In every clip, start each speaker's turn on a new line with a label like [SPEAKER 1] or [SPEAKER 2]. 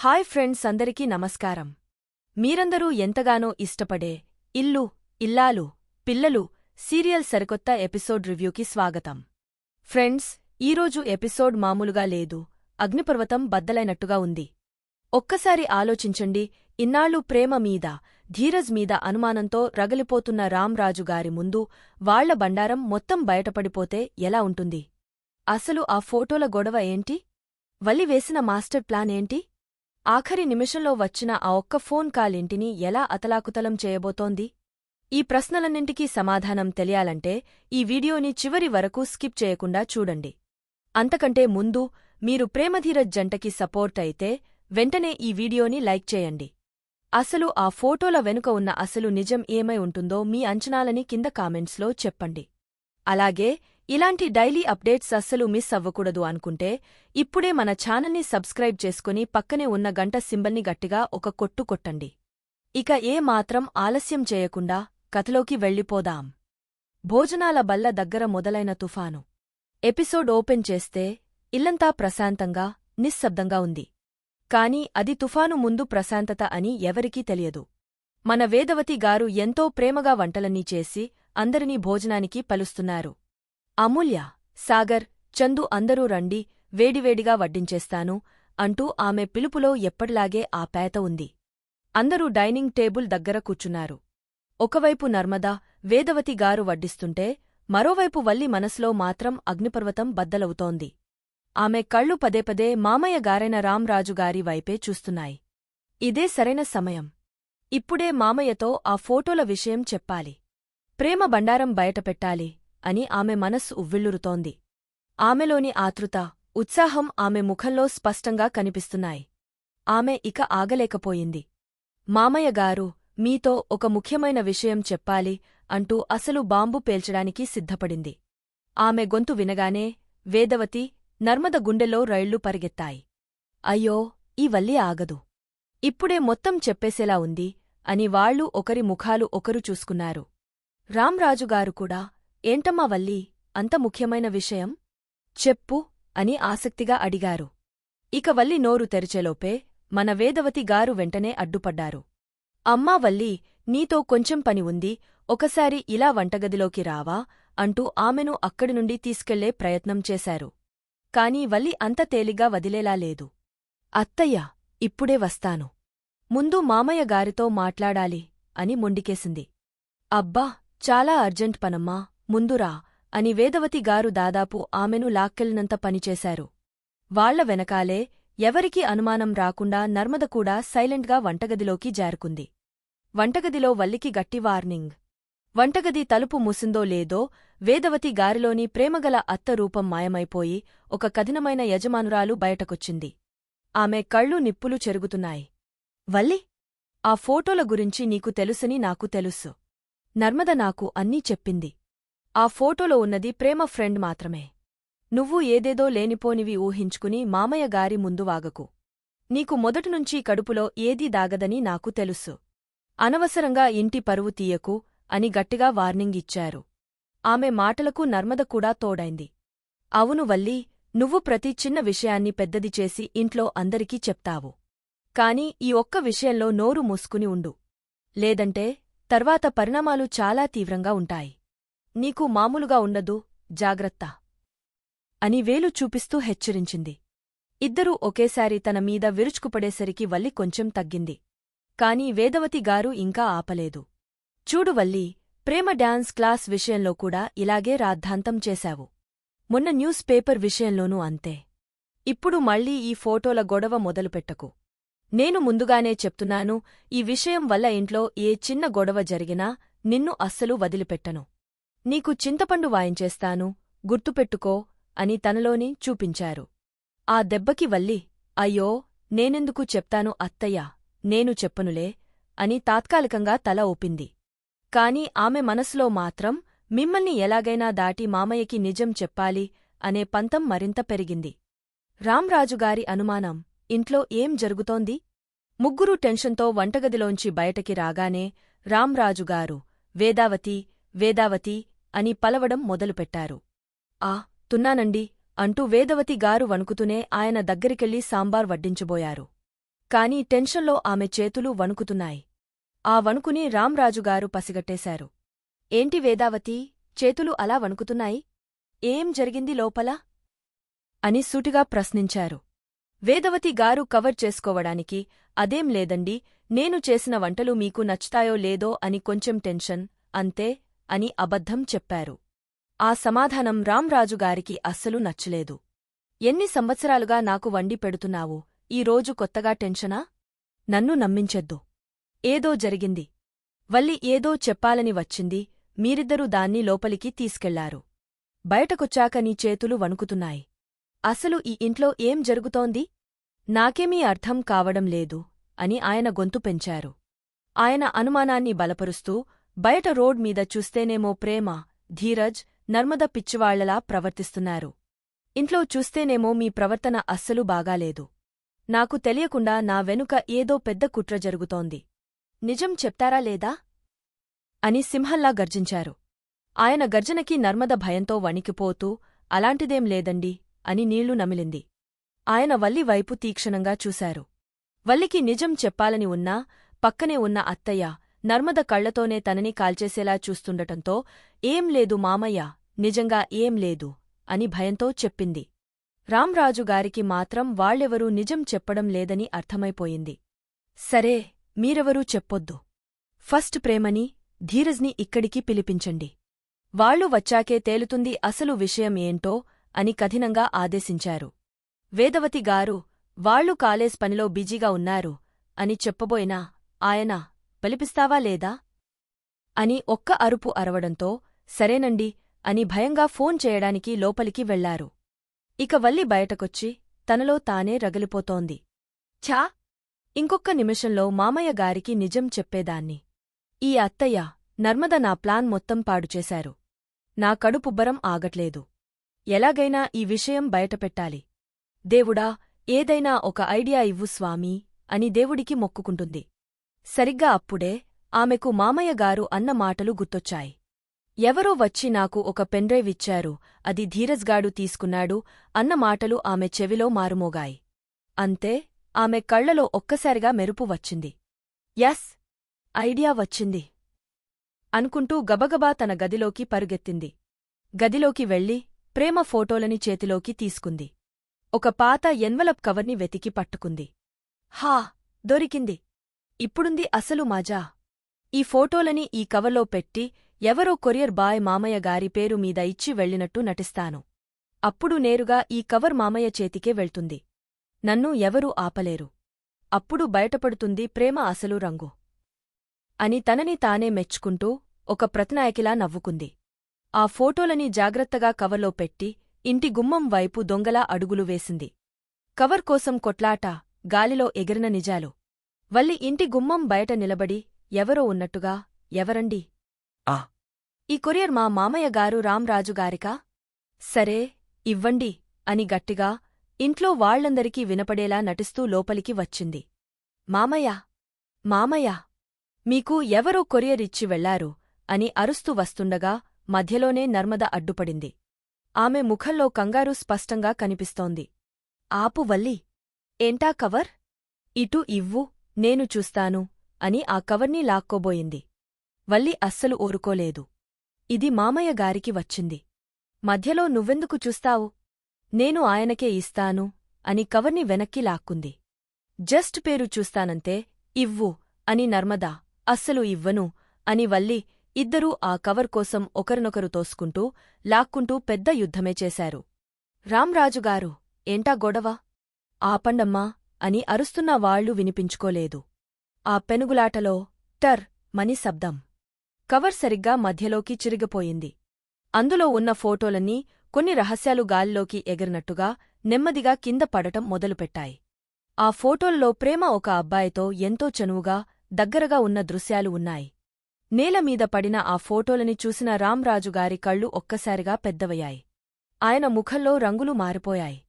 [SPEAKER 1] Hi friends అందరికీ నమస్కారం. మీరందరూ ఎంతగానో ఇష్టపడే ఇల్లు ఇల్లాలు పిల్లలు సీరియల్ సరికొత్త ఎపిసోడ్ రివ్యూకి స్వాగతం. ఫ్రెండ్స్ ఈరోజు ఎపిసోడ్ మామూలుగా లేదు అగ్నిపర్వతం బద్దలైనట్టుగా ఉంది. ఒక్కసారి ఆలోచించండి ఇన్నాళ్ళు ప్రేమ మీద ధీరజ్ మీద అనుమానంతో రగలిపోతున్న రామ్రాజు గారి ముందు వాళ్ళ బండారం మొత్తం బయటపడిపోతే ఎలా ఉంటుంది? అసలు ఆ ఫోటోల గొడవ ఏంటి? వల్లి వేసిన మాస్టర్ ప్లాన్ ఏంటి? ఆఖరి నిమిషంలో వచ్చిన ఆ ఒక్క ఫోన్ కాల్ ఇంటిని ఎలా అతలాకుతలం చేయబోతోంది? ఈ ప్రశ్నలన్నింటికీ సమాధానం తెలియాలంటే ఈ వీడియోని చివరి వరకు స్కిప్ చేయకుండా చూడండి. అంతకంటే ముందు మీరు ప్రేమధీరజ్ జంటకి సపోర్ట్ అయితే వెంటనే ఈ వీడియోని లైక్ చేయండి. అసలు ఆ ఫోటోల వెనుక ఉన్న అసలు నిజం ఏమై ఉంటుందో మీ అంచనాలని కింద కామెంట్స్లో చెప్పండి. అలాగే ఇలాంటి డైలీ అప్డేట్స్ అస్సలు మిస్ అవ్వకూడదు అనుకుంటే ఇప్పుడే మన ఛానల్ని సబ్స్క్రైబ్ చేసుకుని పక్కనే ఉన్న గంట సింబల్ని గట్టిగా ఒక కొట్టు కొట్టండి. ఇక ఏ మాత్రం ఆలస్యం చేయకుండా కథలోకి వెళ్ళిపోదాం. భోజనాల బల్ల దగ్గర మొదలైన తుఫాను. ఎపిసోడ్ ఓపెన్ చేస్తే ఇల్లంతా ప్రశాంతంగా నిశ్శబ్దంగా ఉంది. కాని అది తుఫాను ముందు ప్రశాంతత అని ఎవరికీ తెలియదు. మన వేదవతి గారు ఎంతో ప్రేమగా వంటలన్నీ చేసి అందరినీ భోజనానికి పలుస్తున్నారు. అమూల్య సాగర్ చందు అందరూ రండి వేడివేడిగా వడ్డించేస్తాను అంటూ ఆమె పిలుపులో ఎప్పటిలాగే ఆ పేత ఉంది. అందరూ డైనింగ్ టేబుల్ దగ్గర కూర్చున్నారు. ఒకవైపు నర్మదా వేదవతి గారు వడ్డిస్తుంటే మరోవైపు వల్లి మనసులో మాత్రం అగ్నిపర్వతం బద్దలవుతోంది. ఆమె కళ్ళు పదేపదే మామయ్య గారైన రామ్రాజుగారి వైపే చూస్తున్నాయి. ఇదే సరైన సమయం. ఇప్పుడే మామయ్యతో ఆ ఫోటోల విషయం చెప్పాలి. ప్రేమ బండారం బయటపెట్టాలి అని ఆమె మనస్సు ఉవ్విళ్ళురుతోంది. ఆమెలోని ఆతృత ఉత్సాహం ఆమె ముఖంలో స్పష్టంగా కనిపిస్తున్నాయి. ఆమె ఇక ఆగలేకపోయింది. మామయ్యగారు మీతో ఒక ముఖ్యమైన విషయం చెప్పాలి అంటూ అసలు బాంబు పేల్చడానికి సిద్ధపడింది. ఆమె గొంతు వినగానే వేదవతి నర్మద గుండెలో రైళ్ళు పరిగెత్తాయి. అయ్యో ఈ వల్లి ఆగదు. ఇప్పుడే మొత్తం చెప్పేసేలా ఉంది అని వాళ్ళు ఒకరి ముఖాలు ఒకరు చూసుకున్నారు. రామ్రాజుగారు కూడా ఏంటమ్మా వల్లి అంత ముఖ్యమైన విషయం? చెప్పు అని ఆసక్తిగా అడిగారు. ఇక వల్లి నోరు తెరిచేలోపే మన వేదవతి గారు వెంటనే అడ్డుపడ్డారు. అమ్మా వల్లి నీతో కొంచెం పని ఉంది ఒకసారి ఇలా వంటగదిలోకి రావా అంటూ ఆమెను అక్కడి నుండి తీసుకెళ్ళే ప్రయత్నం చేశారు. కాని వల్లి అంత తేలిగా వదిలేలా లేదు. అత్తయ్య ఇప్పుడే వస్తాను. ముందు మామయ్య గారితో మాట్లాడాలి అని మొండికేసింది. అబ్బా చాలా అర్జెంట్ పనమ్మా ముందురా అని వేదవతి గారు దాదాపు ఆమెను లాక్కెళ్ళినంత పనిచేశారు. వాళ్ళ వెనకాలే ఎవరికీ అనుమానం రాకుండా నర్మద కూడా సైలెంట్గా వంటగదిలోకి జారుకుంది. వంటగదిలో వల్లికి గట్టి వార్నింగ్. వంటగది తలుపు మూసిందో లేదో వేదవతి గారిలోని ప్రేమగల అత్త రూపం మాయమైపోయి ఒక కఠినమైన యజమానురాలు బయటకొచ్చింది. ఆమె కళ్ళు నిప్పులు చెరుగుతున్నాయి. వల్లి ఆ ఫోటోల గురించి నీకు తెలుసని నాకు తెలుసు. నర్మద నాకు అన్నీ చెప్పింది. ఆ ఫోటోలో ఉన్నది ప్రేమ ఫ్రెండ్ మాత్రమే. నువ్వు ఏదేదో లేనిపోనివి ఊహించుకుని మామయ్య గారి ముందు వాగకు. నీకు మొదటినుంచీ కడుపులో ఏదీ దాగదని నాకు తెలుసు. అనవసరంగా ఇంటి పరువు తీయకు అని గట్టిగా వార్నింగ్ ఇచ్చారు. ఆమె మాటలకు నర్మద కూడా తోడైంది. అవును వల్లి నువ్వు ప్రతి చిన్న విషయాన్ని పెద్దది చేసి ఇంట్లో అందరికీ చెప్తావు. కాని ఈ ఒక్క విషయంలో నోరు మూసుకుని ఉండు. లేదంటే తర్వాత పరిణామాలు చాలా తీవ్రంగా ఉంటాయి. నీకు మామూలుగా ఉండదు జాగ్రత్త. అని వేలు చూపిస్తూ హెచ్చరించింది. ఇద్దరూ ఒకేసారి తన మీద విరుచుకుపడేసరికి వల్లి కొంచెం తగ్గింది. కాని వేదవతి గారు ఇంకా ఆపలేదు. చూడు వల్లి ప్రేమ డాన్స్ క్లాస్ విషయంలో కూడా ఇలాగే రాద్ధాంతం చేశావు. మొన్న న్యూస్ పేపర్ విషయంలోనూ అంతే. ఇప్పుడు మళ్ళీ ఈ ఫోటోల గొడవ మొదలుపెట్టకు. నేను ముందుగానే చెప్తున్నాను ఈ విషయం వల్ల ఇంట్లో ఏ చిన్న గొడవ జరిగినా నిన్ను అస్సలు వదిలిపెట్టను. నీకు చింతపండు వాయించేస్తాను గుర్తుపెట్టుకో అని తనలోని చూపించారు. ఆ దెబ్బకి వల్లి అయ్యో నేనెందుకు చెప్తాను అత్తయ్యా నేను చెప్పనులే అని తాత్కాలికంగా తల ఊపింది. కాని ఆమె మనసులో మాత్రం మిమ్మల్ని ఎలాగైనా దాటి మామయ్యకి నిజం చెప్పాలి అనే పంతం మరింత పెరిగింది. రామ్రాజుగారి అనుమానం ఇంట్లో ఏం జరుగుతోంది? ముగ్గురూ టెన్షన్తో వంటగదిలోంచి బయటకి రాగానే రామ్రాజుగారు వేదావతి వేదావతి అని పలవడం మొదలుపెట్టారు. ఆ తున్నానండి అంటూ వేదవతి గారు వణుకుతూనే ఆయన దగ్గరికెళ్ళి సాంబార్ వడ్డించబోయారు. కాని టెన్షన్లో ఆమె చేతులు వణుకుతున్నాయి. ఆ వణుకుని రామ్రాజుగారు పసిగట్టేశారు. ఏంటి వేదావతి చేతులు అలా వణుకుతున్నాయి? ఏం జరిగింది లోపల? అని సూటిగా ప్రశ్నించారు. వేదవతి గారు కవర్ చేసుకోవడానికి అదేం లేదండి నేను చేసిన వంటలు మీకు నచ్చుతాయో లేదో అని కొంచెం టెన్షన్ అంతే అని అబద్ధం చెప్పారు. ఆ సమాధానం రామ్రాజుగారికి అస్సలు నచ్చలేదు. ఎన్ని సంవత్సరాలుగా నాకు వండి పెడుతున్నావు? ఈ రోజు కొత్తగా టెన్షనా? నన్ను నమ్మించెద్దు. ఏదో జరిగింది. వల్లి ఏదో చెప్పాలని వచ్చింది. మీరిద్దరూ దాన్ని లోపలికి తీసుకెళ్ళారు. బయటకొచ్చాక నీ చేతులు వణుకుతున్నాయి. అసలు ఈ ఇంట్లో ఏం జరుగుతోంది? నాకేమీ అర్థం కావడం లేదు అని ఆయన గొంతు పెంచారు. ఆయన అనుమానాన్ని బలపరుస్తూ బయట రోడ్ మీద చూస్తేనేమో ప్రేమ ధీరజ్ నర్మద పిచ్చివాళ్ళలా ప్రవర్తిస్తున్నారు. ఇంట్లో చూస్తేనేమో మీ ప్రవర్తన అస్సలు బాగాలేదు. నాకు తెలియకుండా నా వెనుక ఏదో పెద్ద కుట్ర జరుగుతోంది. నిజం చెప్తారా లేదా? అని సింహల్లా గర్జించారు. ఆయన గర్జనకి నర్మద భయంతో వణికిపోతూ అలాంటిదేం లేదండి అని నీళ్ళు నమిలింది. ఆయన వల్లి వైపు తీక్షణంగా చూశారు. వల్లికి నిజం చెప్పాలని ఉన్నా పక్కనే ఉన్న అత్తయ్య నర్మద కళ్ళతోనే తనని కాల్చేసేలా చూస్తుండటంతో ఏం లేదు మామయ్య నిజంగా ఏం లేదు అని భయంతో చెప్పింది. రామ్రాజుగారికి మాత్రం వాళ్ళెవరూ నిజం చెప్పడం లేదని అర్థమైపోయింది. సరే మీరెవరూ చెప్పొద్దు. ఫస్ట్ ప్రేమని ధీరజ్ని ఇక్కడికి పిలిపించండి. వాళ్ళు వచ్చాకే తేలుతుంది అసలు విషయం ఏంటో అని కఠినంగా ఆదేశించారు. వేదవతిగారు వాళ్ళు కాలేజ్ పనిలో బిజీగా ఉన్నారు అని చెప్పబోయినా ఆయన పిలిపిస్తావా లేదా? అని ఒక్క అరుపు అరవడంతో సరేనండి అని భయంగా ఫోన్ చేయడానికి లోపలికి వెళ్ళారు. ఇక వల్లి బయటకొచ్చి తనలో తానే రగిలిపోతోంది. ఛా! ఇంకొక్క నిమిషంలో మామయ్య గారికి నిజం చెప్పేదాన్ని. ఈ అత్తయ్య నర్మద నా ప్లాన్ మొత్తం పాడుచేశారు నా కడుపుబ్బరం ఆగట్లేదు. ఎలాగైనా ఈ విషయం బయటపెట్టాలి. దేవుడా ఏదైనా ఒక ఐడియా ఇవ్వు స్వామీ అని దేవుడికి మొక్కుకుంటుంది. సరిగ్గా అప్పుడే ఆమెకు మామయ్యగారు అన్న మాటలు గుర్తొచ్చాయి. ఎవరో వచ్చి నాకు ఒక పెన్డ్రైవ్ ఇచ్చారు అది ధీరజ్గాడు తీసుకున్నాడు అన్న మాటలు ఆమె చెవిలో మారుమోగాయి. అంతే ఆమె కళ్ళలో ఒక్కసారిగా మెరుపు వచ్చింది. యస్ ఐడియా వచ్చింది. అనుకుంటూ గబగబా తన గదిలోకి పరుగెత్తింది. గదిలోకి వెళ్ళి ప్రేమ ఫోటోలని చేతిలోకి తీసుకుంది. ఒక పాత ఎన్వలప్ కవర్ని వెతికి పట్టుకుంది. హా దొరికింది. ఇప్పుడుంది అసలు మాజా. ఈ ఫోటోలని ఈ కవర్లో పెట్టి ఎవరో కొరియర్ బాయ్ మామయ్య గారి పేరు మీద ఇచ్చి వెళ్ళినట్టు నటిస్తాను. అప్పుడు నేరుగా ఈ కవర్ మామయ్య చేతికే వెళ్తుంది. నన్ను ఎవరూ ఆపలేరు. అప్పుడు బయటపడుతుంది ప్రేమ అసలు రంగు. అని తనని తానే మెచ్చుకుంటూ ఒక ప్రతినాయకిలా నవ్వుకుంది. ఆ ఫోటోలని జాగ్రత్తగా కవర్లో పెట్టి ఇంటి గుమ్మం వైపు దొంగలా అడుగులు వేసింది. కవర్ కోసం కొట్లాట గాలిలో ఎగిరిన నిజాలు. వల్లి ఇంటి గుమ్మం బయట నిలబడి ఎవరో ఉన్నట్టుగా ఎవరండి?
[SPEAKER 2] ఆ.
[SPEAKER 1] ఈ కొరియర్ మా మామయ్య గారు రామ్రాజుగారికా సరే ఇవ్వండి అని గట్టిగా ఇంట్లో వాళ్ళందరికీ వినపడేలా నటిస్తూ లోపలికి వచ్చింది. మామయ్య మామయ్య మీకు ఎవరో కొరియర్ ఇచ్చి వెళ్ళారు అని అరుస్తూ వస్తుండగా మధ్యలోనే నర్మద అడ్డుపడింది. ఆమె ముఖంలో కంగారు స్పష్టంగా కనిపిస్తోంది. ఆపు వల్లి ఏంటా కవర్? ఇటు ఇవ్వు నేను చూస్తాను అని ఆ కవర్ని లాక్కోబోయింది. వల్లి అస్సలు ఊరుకోలేదు. ఇది మామయ్య గారికి వచ్చింది. మధ్యలో నువ్వెందుకు చూస్తావు? నేను ఆయనకే ఇస్తాను అని కవర్ని వెనక్కి లాక్కుంది. జస్ట్ పేరు చూస్తానంతే ఇవ్వు అని నర్మదా అస్సలు ఇవ్వను అని వల్లి ఇద్దరూ ఆ కవర్ కోసం ఒకరినొకరు తోసుకుంటూ లాక్కుంటూ పెద్ద యుద్ధమే చేశారు. రామ్రాజుగారు ఏంటా గొడవ? ఆపండమ్మా అని అరుస్తున్న వాళ్ళు వినిపించుకోలేదు. ఆ పెనుగులాటలో టర్ మని శబ్దం. కవర్ సరిగ్గా మధ్యలోకి చిరిగిపోయింది. అందులో ఉన్న ఫోటోలన్నీ కొన్ని రహస్యాలు గాలిలోకి ఎగిరినట్టుగా నెమ్మదిగా కింద పడటం మొదలుపెట్టాయి. ఆ ఫోటోల్లో ప్రేమ ఒక అబ్బాయితో ఎంతో చనువుగా దగ్గరగా ఉన్న దృశ్యాలు ఉన్నాయి. నేలమీద పడిన ఆ ఫోటోలని చూసిన రామ్రాజుగారి కళ్ళు ఒక్కసారిగా పెద్దవయ్యాయి. ఆయన ముఖంలో రంగులు మారిపోయాయి.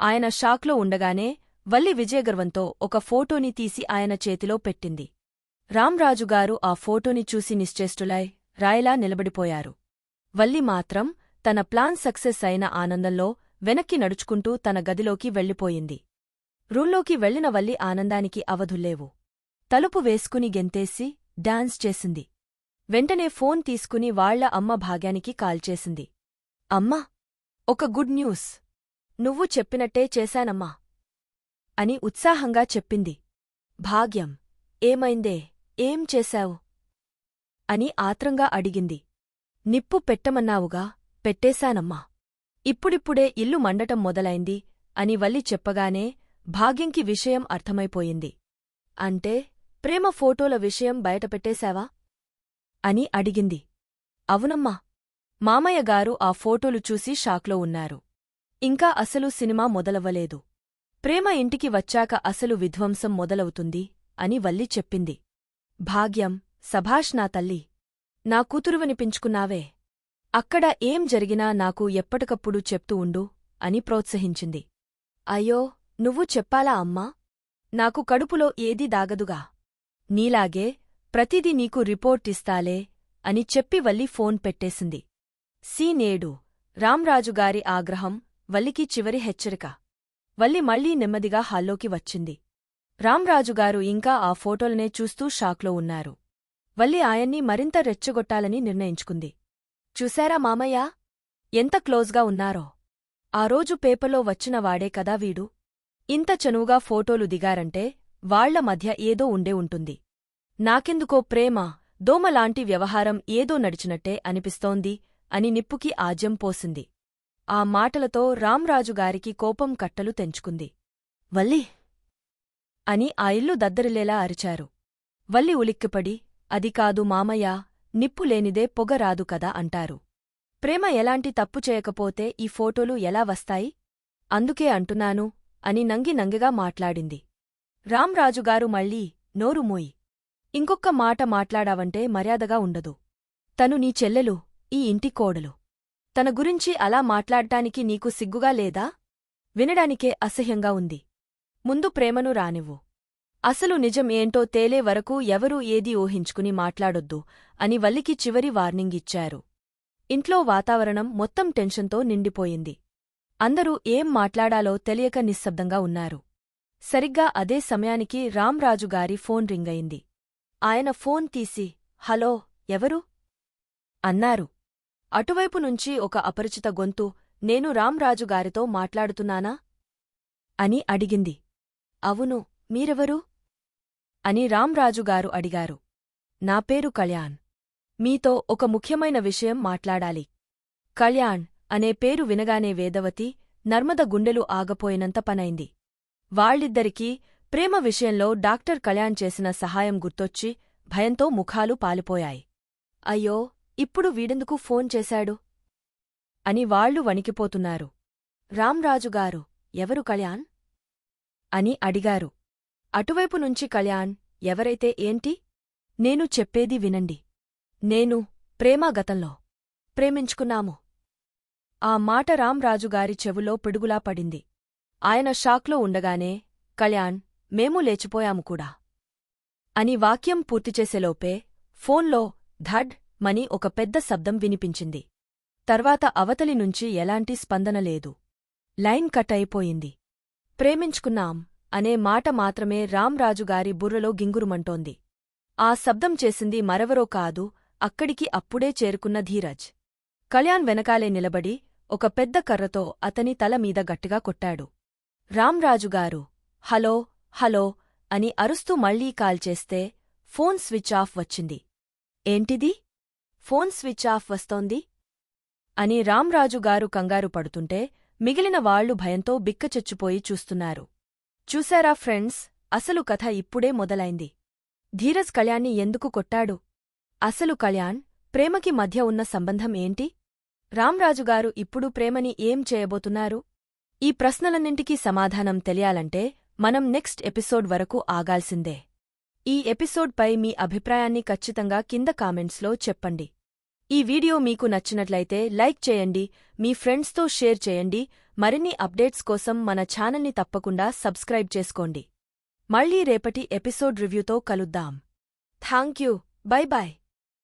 [SPEAKER 1] ఆయన షాక్లో ఉండగానే వల్లి విజయగర్వంతో ఒక ఫోటోని తీసి ఆయన చేతిలో పెట్టింది. రామ్రాజుగారు ఆ ఫోటోని చూసి నిశ్చేష్టులై రాయలా నిలబడిపోయారు. వల్లి మాత్రం తన ప్లాన్ సక్సెస్ అయిన ఆనందంలో వెనక్కి నడుచుకుంటూ తన గదిలోకి వెళ్ళిపోయింది. రూంలోకి వెళ్ళిన వల్లి ఆనందానికి అవధుల్లేవు. తలుపు వేసుకుని గెంతేసి డాన్స్ చేసింది. వెంటనే ఫోన్ తీసుకుని వాళ్ళ అమ్మ భాగ్యానికి కాల్చేసింది అమ్మా! ఒక గుడ్ న్యూస్. నువ్వు చెప్పినట్టే చేశానమ్మా! అని ఉత్సాహంగా చెప్పింది. భాగ్యం. ఏమైందే? ఏం చేశావు అని ఆత్రంగా అడిగింది. నిప్పు పెట్టమన్నావుగా? పెట్టేశానమ్మా. ఇప్పుడిప్పుడే ఇల్లు మండటం మొదలైంది అని వల్లి చెప్పగానే భాగ్యంకి విషయం అర్థమైపోయింది. అంటే ప్రేమ ఫోటోల విషయం బయటపెట్టేశావా అని అడిగింది. అవునమ్మా. మామయ్యగారు ఆ ఫోటోలు చూసి షాక్లో ఉన్నారు. ఇంకా అసలు సినిమా మొదలవ్వలేదు. ప్రేమ ఇంటికి వచ్చాక అసలు విధ్వంసం మొదలవుతుంది అని వల్లి చెప్పింది. భాగ్యం సభాష్ నా తల్లి. నా కూతురువనిపించుకున్నావే. అక్కడ ఏం జరిగినా నాకు ఎప్పటికప్పుడు చెప్తూ ఉండు అని ప్రోత్సహించింది. అయ్యో నువ్వు చెప్పాలా అమ్మా? నాకు కడుపులో ఏదీ దాగదుగా. నీలాగే ప్రతిదీ నీకు రిపోర్ట్ ఇస్తాలే అని చెప్పి వల్లి ఫోన్ పెట్టేసింది. సీనేడు రామ్రాజుగారి ఆగ్రహం వల్లికి చివరి హెచ్చరిక. వల్లి మళ్ళీ నెమ్మదిగా హాల్లోకి వచ్చింది. రామ్రాజుగారు ఇంకా ఆ ఫోటోలనే చూస్తూ షాక్లో ఉన్నారు. వల్లి ఆయన్ని మరింత రెచ్చగొట్టాలని నిర్ణయించుకుంది. చూశారా మామయ్య? ఎంత క్లోజ్గా ఉన్నారో. ఆ రోజు పేపర్లో వచ్చిన వాడే కదా వీడు. ఇంత చనువుగా ఫోటోలు దిగారంటే వాళ్ళ మధ్య ఏదో ఉండే ఉంటుంది. నాకెందుకో ప్రేమ దోమలాంటి వ్యవహారం ఏదో నడిచినట్టే అనిపిస్తోంది అని నిప్పుకి ఆజ్యం పోసింది. ఆ మాటలతో రామ్రాజుగారికి కోపం కట్టలు తెంచుకుంది. వల్లి అని ఆ ఇల్లు దద్దరిలేలా అరిచారు. వల్లి ఉలిక్కిపడి అది కాదు మామయ్య నిప్పులేనిదే పొగ రాదు కదా అంటారు. ప్రేమ ఎలాంటి తప్పు చేయకపోతే ఈ ఫోటోలు ఎలా వస్తాయి అందుకే అంటున్నాను అని నంగి నంగిగా మాట్లాడింది. రామ్రాజుగారు మళ్ళీ నోరుమూయి ఇంకొక్క మాట మాట్లాడావంటే మర్యాదగా ఉండదు. తను నీ చెల్లెలు ఈ ఇంటి కోడలు. తన గురించి అలా మాట్లాడటానికి నీకు సిగ్గుగా లేదా? వినడానికే అసహ్యంగా ఉంది. ముందు ప్రేమను రానివ్వు. అసలు నిజం ఏంటో తేలే వరకు ఎవరూ ఏదీ ఊహించుకుని మాట్లాడొద్దు అని వల్లికి చివరి వార్నింగ్ ఇచ్చారు. ఇంట్లో వాతావరణం మొత్తం టెన్షన్తో నిండిపోయింది. అందరూ ఏం మాట్లాడాలో తెలియక నిశ్శబ్దంగా ఉన్నారు. సరిగ్గా అదే సమయానికి రామ్రాజుగారి ఫోన్ రింగయింది ఆయన ఫోన్ తీసి హలో ఎవరు? అన్నారు. అటువైపు నుంచి ఒక అపరిచిత గొంతు నేను రామ్రాజుగారితో మాట్లాడుతున్నానా అని అడిగింది. అవును మీరెవరు అని రామ్రాజుగారు అడిగారు. నా పేరు కళ్యాణ్. మీతో ఒక ముఖ్యమైన విషయం మాట్లాడాలి. కళ్యాణ్ అనే పేరు వినగానే వేదవతి నర్మద గుండెలు ఆగపోయినంత పనైంది. వాళ్ళిద్దరికీ ప్రేమ విషయంలో డాక్టర్ కళ్యాణ్ చేసిన సహాయం గుర్తొచ్చి భయంతో ముఖాలు పాలిపోయాయి. అయ్యో ఇప్పుడు వీడెందుకు ఫోన్ చేశాడు? అని వాళ్ళు వణికిపోతున్నారు. రామ్రాజుగారు ఎవరు కళ్యాణ్? అని అడిగారు. అటువైపు నుంచి కళ్యాణ్ ఎవరైతే ఏంటి? నేను చెప్పేది వినండి. నేను ప్రేమాగతంలో ప్రేమించుకున్నాము. ఆ మాట రామ్రాజుగారి చెవులో పిడుగులా పడింది. ఆయన షాక్లో ఉండగానే కళ్యాణ్ మేము లేచిపోయాము కూడా. అని వాక్యం పూర్తిచేసేలోపే ఫోన్లో ధడ్ మని ఒక పెద్ద శబ్దం వినిపించింది. తర్వాత అవతలి నుంచి ఎలాంటి స్పందన లేదు. లైన్ కట్ అయిపోయింది. ప్రేమించుకున్నాం అనే మాట మాత్రమే రామ్రాజుగారి బుర్రలో గింగురుమంటోంది. ఆ శబ్దం చేసింది మరెవరో కాదు అక్కడికి అప్పుడే చేరుకున్న ధీరజ్. కళ్యాణ్ వెనకాలే నిలబడి ఒక పెద్ద కర్రతో అతని తల మీద గట్టిగా కొట్టాడు. రామ్రాజుగారు హలో హలో అని అరుస్తూ మళ్ళీ కాల్ చేస్తే ఫోన్ స్విచ్ ఆఫ్ వచ్చింది. ఏంటిది? ఫోన్ స్విచ్ ఆఫ్ వస్తోంది అని రామ్రాజుగారు కంగారు పడుతుంటే మిగిలిన వాళ్ళు భయంతో బిక్కచెచ్చిపోయి చూస్తున్నారు. చూశారా ఫ్రెండ్స్ అసలు కథ ఇప్పుడే మొదలైంది. ధీరజ్ కళ్యాణ్ని ఎందుకు కొట్టాడు? అసలు కళ్యాణ్ ప్రేమకి మధ్య ఉన్న సంబంధం ఏంటి? రామ్రాజుగారు ఇప్పుడు ప్రేమని ఏం చేయబోతున్నారు? ఈ ప్రశ్నలన్నింటికీ సమాధానం తెలియాలంటే మనం నెక్స్ట్ ఎపిసోడ్ వరకు ఆగాల్సిందే. ఈ ఎపిసోడ్పై మీ అభిప్రాయాన్ని ఖచ్చితంగా కింద కామెంట్స్లో చెప్పండి. ఈ వీడియో మీకు నచ్చినట్లయితే లైక్ చేయండి మీ ఫ్రెండ్స్తో షేర్ చేయండి మరిన్ని అప్డేట్స్ కోసం మన ఛానల్ని తప్పకుండా సబ్స్క్రైబ్ చేసుకోండి. మళ్ళీ రేపటి ఎపిసోడ్ రివ్యూతో కలుద్దాం. Thank you by. బాయ్